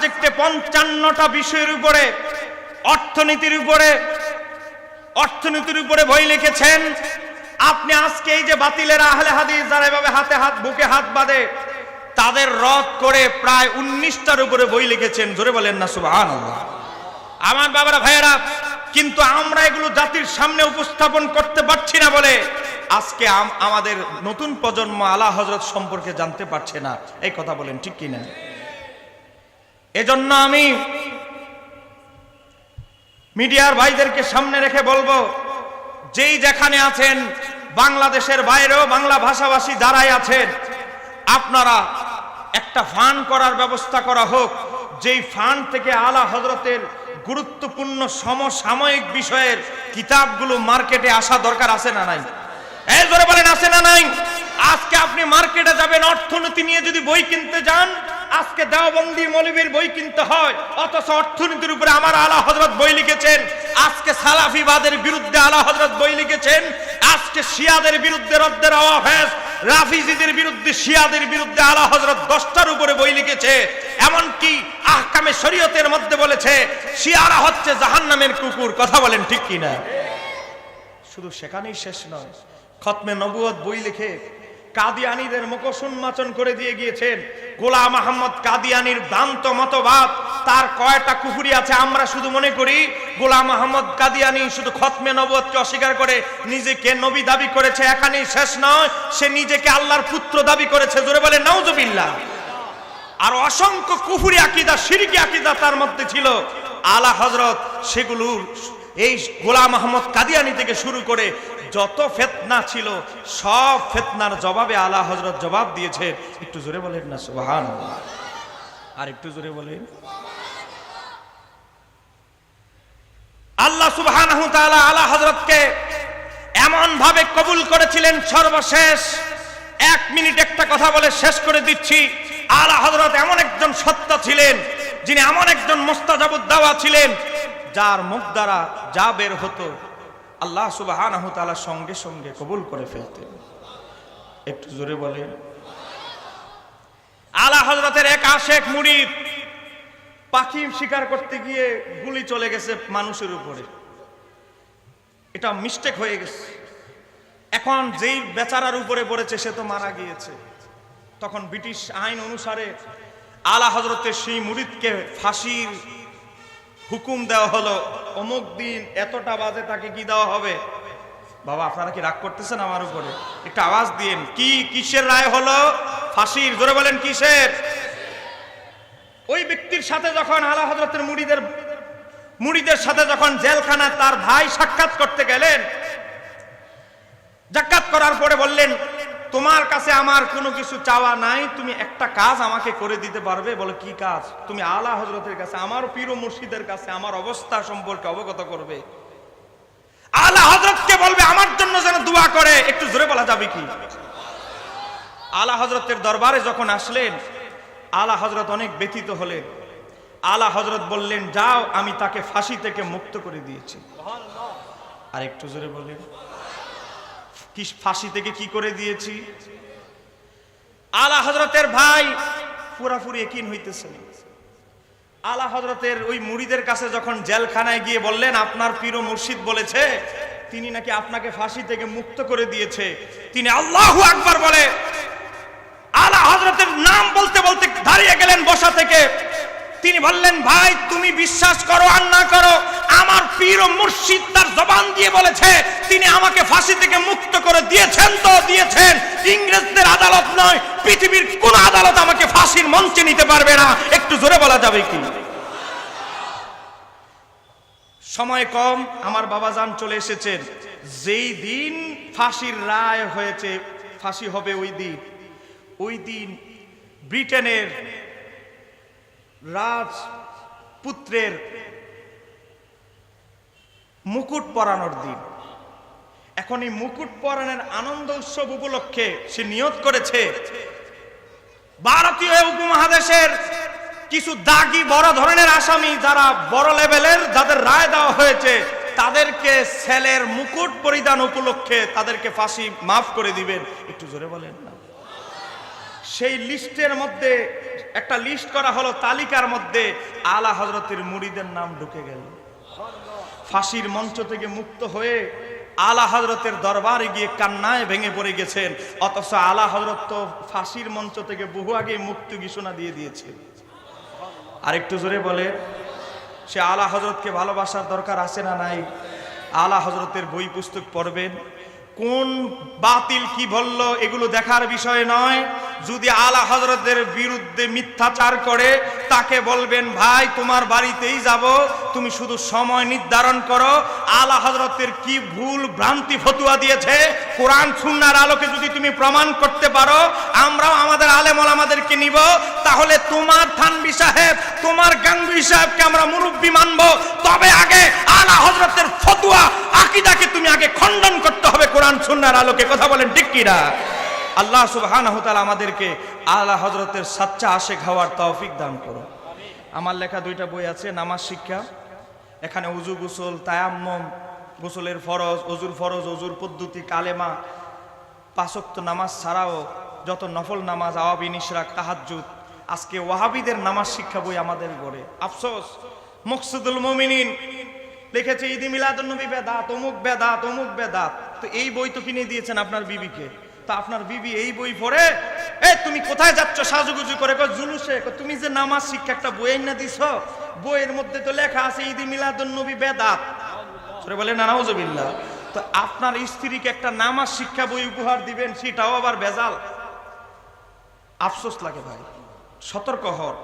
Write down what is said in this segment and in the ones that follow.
সাবজেক্টে পঞ্চান্নটা বিষয়ের উপরে, অর্থনীতির উপরে অর্থনীতির উপরে বই লিখেছেন। আপনি আজকে এই যে বাতিলের আহলে হাদিস যারা এভাবে হাতে হাত, বুকে হাত বাঁধে, তাদের রদ করে প্রায় উনিশটার উপরে বই লিখেছেন। জোরে বলেন না, সুবহানাল্লাহ। আমার বাবারা, ভাইয়েরা, কিন্তু আমরা এগুলো জাতির সামনে উপস্থাপন করতে পারছি না বলে আজকে আমাদের নতুন প্রজন্ম আলা হজরত সম্পর্কে জানতে পারছে না। এই কথা বলেন, ঠিক কি না এজন্য আমি মিডিয়ার ভাইদেরকে সামনে রেখে বলব, যেই যেখানে আছেন, বাংলাদেশের বাইরেও বাংলা ভাষাভাষী যারাই আছেন, আপনারা একটা ফান্ড করার ব্যবস্থা করা হোক, যেই ফান্ড থেকে আলা হজরতের গুরুত্বপূর্ণ সমসাময়িক বিষয়ের কিতাবগুলো মার্কেটে আসা দরকার আছে না নাই? এই বলেন, আছে না নাই? আজকে আপনি মার্কেটে যাবেন, অর্থনীতি নিয়ে যদি বই কিনতে যান আজকে দেওবন্দি মৌলবীর বই কিনতে হয়, অথচ অর্থনীতির উপরে আমার আলা হজরত বই লিখেছেন। আজকে সালাফিবাদের বিরুদ্ধে আলা হজরত বই লিখেছেন। আজকে শিয়াদের বিরুদ্ধে রদ্দের আওয়াজ, রাফিজিদের বিরুদ্ধে, শিয়াদের বিরুদ্ধে আলা হজরত দশটার উপরে বই লিখেছে। এমনকি আহকামে শরীয়তের মধ্যে বলেছে, শিয়ারা হচ্ছে জাহান্নামের কুকুর। কথা বলেন ঠিক কি না শুধু সেখানেই শেষ নয়, খতমে নবুয়ত বই লিখে কাদিয়ানিদের মুখোশ উন্মোচন করে দিয়ে গিয়েছেন। গোলাম আহমদ কাদিয়ানির ভ্রান্ত মতবাদ, তার কয়টা কুফুরি আছে আমরা শুধু মনে করি। গোলাম আহমদ কাদিয়ানি শুধু খতমে নবুয়তকে অস্বীকার করে, নিজেকে নবী দাবি করেছে এখানেই শেষ নয়, সে নিজেকে আল্লাহর পুত্র দাবি করেছে। জোরে বলে নাউজুবিল্লাহ। আর অসংখ্য কুফুরি আকিদা, সিরিকি আকিদা তার মধ্যে ছিল। আলা হজরত সেগুলোর এই গোলাম আহমদ কাদিয়ানি থেকে শুরু করে যত ফেতনা ছিল, সব ফেতনার জবাবে আলা হজরত জবাব দিয়েছে। একটু জোরে বলেন না সুবহান আর একটু জোরে বলেন। আল্লাহ সুবহানাহু তাআলা আলা হজরতকে এমন ভাবে কবুল করেছিলেন সর্বশেষ। এক মিনিট একটা কথা বলে শেষ করে দিচ্ছি। আলা হযরত এমন একজন সত্তা ছিলেন, যিনি এমন একজন মোস্তাজাবুদ দাওয়া ছিলেন যার মুখ দ্বারা যা বের হতো, আল্লাহ তাআলা সঙ্গে সঙ্গে কবুল করে ফেলতেন। একটু জোরে বলেন। আলা হজরতের এক আশেক মুরিদ পাখি শিকার করতে গিয়ে গুলি চলে গেছে মানুষের উপরে। এটা মিস্টেক হয়ে গেছে। এখন যেই বেচারার উপরে পড়েছে, সে তো মারা গিয়েছে। তখন ব্রিটিশ আইন অনুসারে আলা হজরতের সেই মুরিদকে ফাঁসির হুকুম দেওয়া হলো, অমুক দিন এতটা বাজে তাকে কি দেওয়া হবে? বাবা, আপনারা কি রাগ করতেছেন আমার উপরে? একটু আওয়াজ দিন কি কিসের রায় হলো? ফাঁসির, জোরে বলেন, কিসের? ওই ব্যক্তির সাথে যখন আলা হজরতের মুড়িদের মুড়িদের সাথে যখন জেলখানা তার ভাই সাক্ষাৎ করতে গেলেন, জাকাত করার পরে বললেন তোমার কাছে আমার কোনো কিছু চাওয়া নাই তুমি একটা কাজ আমাকে করে দিতে পারবে? বলে কি কাজ? তুমি আলা হজরতের কাছে আমার পীর মুর্শিদের কাছে আমার অবস্থা সম্পর্কে অবগত করবে। আলা হজরতকে বলবে আমার জন্য যেন দোয়া করে। একটু জোরে বলা যাবে কি? আলা হজরতের দরবারে যখন আসলেন আলা হজরত অনেক ব্যথিত হলেন। আলা হজরত বললেন যাও আমি তাকে ফাঁসি থেকে মুক্ত করে দিয়েছি। আর একটু জোরে বললেন কি ফাঁসি থেকে কি করে দিয়েছি? আলা হজরতের ভাই পুরাপুরি একিন হইতেছে আলা হজরতের ওই মুড়িদের কাছে যখন জেলখানায় গিয়ে বললেন, আপনার পীর মুর্শিদ বলেছে, তিনি নাকি আপনাকে ফাঁসি থেকে মুক্ত করে দিয়েছে। তিনি আল্লাহু আকবার বলে আলা হজরতের নাম বলতে বলতে দাঁড়িয়ে গেলেন বসা থেকে। তিনি বললেন, ভাই, তুমি বিশ্বাস করো আর না করো, আমার পীর ও মুর্শিদ তার জবান দিয়ে বলেছে, তিনি আমাকে ফাঁসি থেকে মুক্ত করে দিয়েছেন তো, দিয়েছেন। ইংরেজদের আদালত নয়, পৃথিবীর কোন আদালত আমাকে ফাঁসির মঞ্চে নিতে পারবে না। একটু জোরে বলা যাবে কি? সময় কম, আমার বাবা যান চলে এসেছেন। যেই দিন ফাঁসির রায় হয়েছে, ফাঁসি হবে ওই দিন। ওই দিন ব্রিটেনের রাজ পুত্রের মুকুট পরানোর দিন। এখন এই মুকুট পরানোর আনন্দ উৎসব উপলক্ষে সে নিয়ত করেছে ভারতীয় উপমহাদেশের কিছু দাগি বড় ধরনের আসামি যারা বড় লেভেলের যাদের রায় দেওয়া হয়েছে, তাদেরকে সেলের মুকুট পরিধান উপলক্ষে তাদেরকে ফাঁসি মাফ করে দিবেন। একটু জোরে বলেন না। সেই লিস্টের মধ্যে, একটা লিস্ট করা হলো তালিকার মধ্যে, আলা হজরতের মুড়িদের নাম ঢুকে গেল। ফাঁসির মঞ্চ থেকে মুক্ত হয়ে আলা হজরতের দরবারে গিয়ে কান্নায় ভেঙে পড়ে গেছেন। অথচ আলা হজরত তো ফাঁসির মঞ্চ থেকে বহু আগে মুক্তি ঘোষণা দিয়ে দিয়েছে। আর একটু জোরে বলে, সে আলা হজরতকে ভালোবাসার দরকার আছে না নাই? আলা হজরতের বই পুস্তক পড়বেন। কোন বাতিল কি বলল, এগুলো দেখার বিষয় নয়। যদি আলা হজরতের বিরুদ্ধে মিথ্যাচার করে, তাকে বলবেন, ভাই, তোমার বাড়িতেই যাব। তুমি শুধু সময় নির্ধারণ করো। আলা হজরতের কি ভুল ভ্রান্তি ফতুয়া দিয়েছে? কোরআন সুন্নার আলোকে যদি তুমি প্রমাণ করতে পারো, আমরাও আমাদের আলেমল আমাদেরকে নিব। তাহলে তোমার থানবি সাহেব, তোমার গাঙ্গুই সাহেবকে আমরা মুরব্বী মানবো। তবে আগে আলা হজরতের ফতুয়া, আকিদাকে তুমি আগে খণ্ডন করতে হবে কোরআন সুন্নার আলোকে। কথা বলেন ঠিক কিনা? আল্লাহ সুবহানাহু ওয়া তাআলা আমাদেরকে আল্লাহ হজরতের সাচ্চা আশেক হওয়ার তৌফিক দান করো আমার লেখা দুইটা বই আছে, নামাজ শিক্ষা। এখানে উজু গুসল, তায়াম্মম, গোসলের ফরজ অজুর ফরজ অজুর পদ্ধতি, কালেমা পাঁচক্ত নামাজ ছাড়াও যত নফল নামাজ, আওয়াবি নিশরাক তাহাজ্জুদ, আজকে ওয়াহাবিদের নামাজ শিক্ষা বই আমাদের গড়ে আফসোস, মকসুদুল মুমিনিন লিখেছে ঈদি মিলাদুন নবী বেদাত, অমুক বেদাত অমুক বেদাত। তো এই বই তো কিনে দিয়েছেন আপনার বিবিকে। তা আপনার বিবি এই বই পড়ে এ তুমি কোথায় যাচ্ছ? সাজুগুজু করে জুলুসে তুমি যে নামাজ শিক্ষা একটা বই না দিছ, বইয়ের মধ্যে তো লেখা আছে ঈদি মিলাদুন নবী বেদাত। বলে, না, নাউজুবিল্লাহ। তো আপনার স্ত্রীকে একটা নামাজ শিক্ষা বই উপহার দিবেন, সেটাও আবার বেজাল আফসোস লাগে ভাই, সতর্ক হর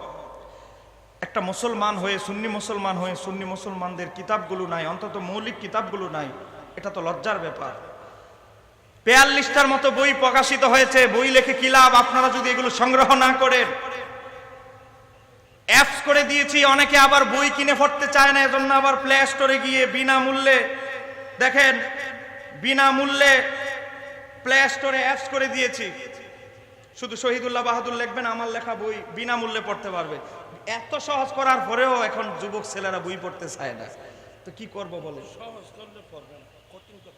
একটা মুসলমান হয়ে, সুন্নি মুসলমান হয়ে, সুন্নি মুসলমানদের কিতাবগুলো নাই, অন্তত মৌলিক কিতাবগুলো নাই, এটা তো লজ্জার ব্যাপার। বেয়াল্লিশটার মতো বই প্রকাশিত হয়েছে। বই লেখে কি লাভ? আপনারা যদি এগুলো সংগ্রহ না করেন। অ্যাপস করে দিয়েছি অনেকে আবার বই কিনে পড়তে চায় না এজন্য আবার প্লে স্টোরে গিয়ে বিনামূল্যে দেখেন বিনামূল্যে প্লে স্টোরে অ্যাপস করে দিয়েছি। শুধু শহীদুল্লাহ বাহাদুর লিখবেন আমার লেখা বই বিনামূল্যে পড়তে পারবে। এত সহজ করার পরেও এখন যুবক ছেলেরা বই পড়তে চায় না। তো কি করব বলে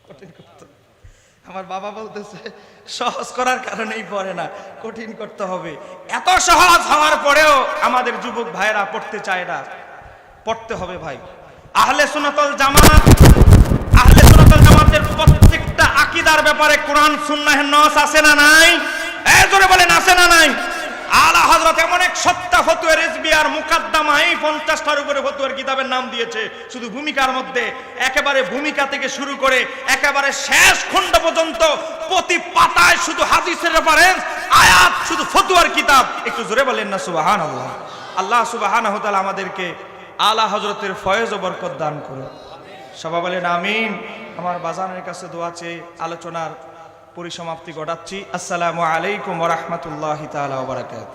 কঠিন করতে হবে। আমার বাবা বলতেছে, সহজ করার কারণেই পড়ে না, কঠিন করতে হবে। এত সহজ হওয়ার পরেও আমাদের যুবক ভাইয়েরা পড়তে চায় না। পড়তে হবে ভাই। আহলে সুনাতল জামাত, আহলে সুনাতল জামাতের প্রত্যেকটা আকিদার ব্যাপারে কোরআন, সুন্নাহের নস আছে না নাই? এ জোরে বলেন, আছে না নাই আলা হযরত এমন এক সত্তা ফতুয়া রেজবি আর মুকাদ্দামা এই পঞ্চাশটার উপরে ফতুয়ার কিতাবের নাম দিয়েছে। শুধু ভূমিকার মধ্যে, একেবারে ভূমিকা থেকে শুরু করে, একেবারে শেষ খণ্ড পর্যন্ত প্রতি পাতায় শুধু হাদিসের রেফারেন্স আয়াত, শুধু ফতুয়ার কিতাব। একটু জোরে বলেন না সুবাহান আল্লাহ আল্লাহ সুবাহান আমাদেরকে আলা হজরতের ফয়েজ ও বরকত দান করো সবাই বলেন আমিন। আমার বাজানের কাছে দোয়া চেয়ে আলোচনার পরিসমাপ্তি ঘটাচ্ছি। আসসালামু আলাইকুম ওরহমতুল্লাহ তালা ওবরাকাত